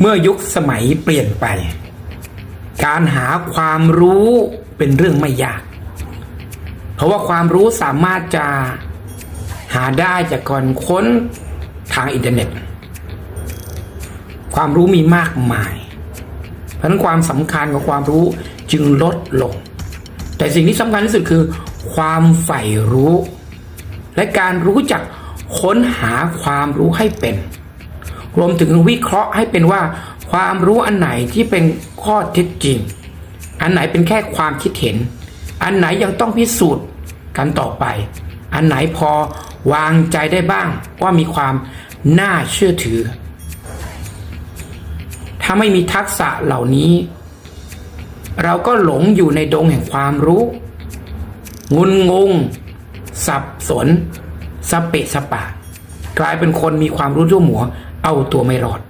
เมื่อยุคสมัยเปลี่ยนไป การหาความรู้เป็นเรื่องไม่ยาก เพราะว่าความรู้สามารถจะหาได้จากการค้นทางอินเทอร์เน็ต ความรู้มีมากมาย เพราะนั้นความสำคัญของความรู้จึงลดลง แต่สิ่งที่สำคัญที่สุดคือ ความใฝ่รู้ และการรู้จักค้นหาความรู้ให้เป็น รวมถึงวิเคราะห์ให้เป็นว่า ความรู้อันไหนที่เป็นข้อเท็จจริง อันไหนเป็นแค่ความคิดเห็น อันไหนยังต้องพิสูจน์กันต่อไป อันไหนพอวางใจได้บ้างว่ามีความน่าเชื่อถือ ถ้าไม่มีทักษะเหล่านี้ เราก็หลงอยู่ในดงแห่งความรู้ งุนงง สับสนสเปะสปะ กลายเป็นคนมีความรู้ทั่วหัว เอาตัวไม่รอด